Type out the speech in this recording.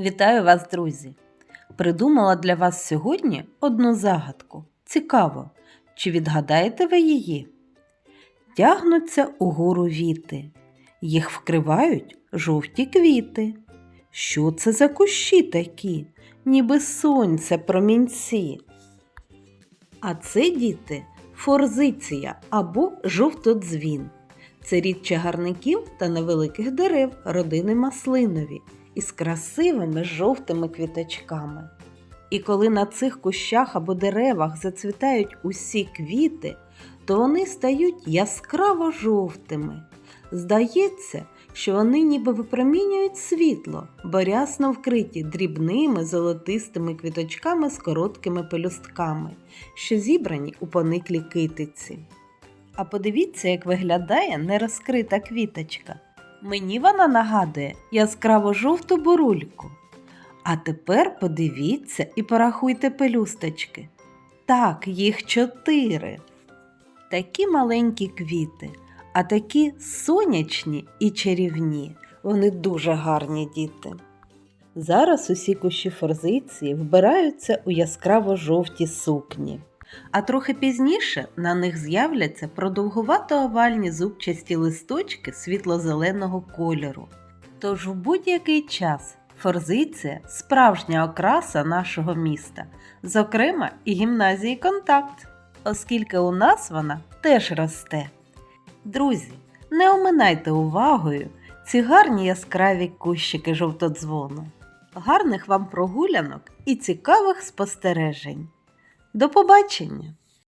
Вітаю вас, друзі! Придумала для вас сьогодні одну загадку. Цікаво, чи відгадаєте ви її? Тягнуться угору віти, їх вкривають жовті квіти. Що це за кущі такі, ніби сонце промінці? А це діти форзиція або жовтодзвін. Це рід чагарників та невеликих дерев родини маслинові із красивими жовтими квіточками. І коли на цих кущах або деревах зацвітають усі квіти, то вони стають яскраво жовтими. Здається, що вони ніби випромінюють світло, бо рясно вкриті дрібними золотистими квіточками з короткими пелюстками, що зібрані у пониклі китиці. А подивіться, як виглядає нерозкрита квіточка. Мені вона нагадує яскраво жовту бурульку. А тепер подивіться і порахуйте пелюсточки. Так, їх чотири. Такі маленькі квіти, а такі сонячні і чарівні. Вони дуже гарні діти. Зараз усі кущі форзиції вбираються у яскраво жовті сукні. А трохи пізніше на них з'являться продовгувато овальні зубчасті листочки світло-зеленого кольору. Тож в будь-який час форзиція справжня окраса нашого міста, зокрема і гімназії Контакт, оскільки у нас вона теж росте. Друзі, не оминайте увагою ці гарні яскраві кущики жовтодзвону. Гарних вам прогулянок і цікавих спостережень! До побачення!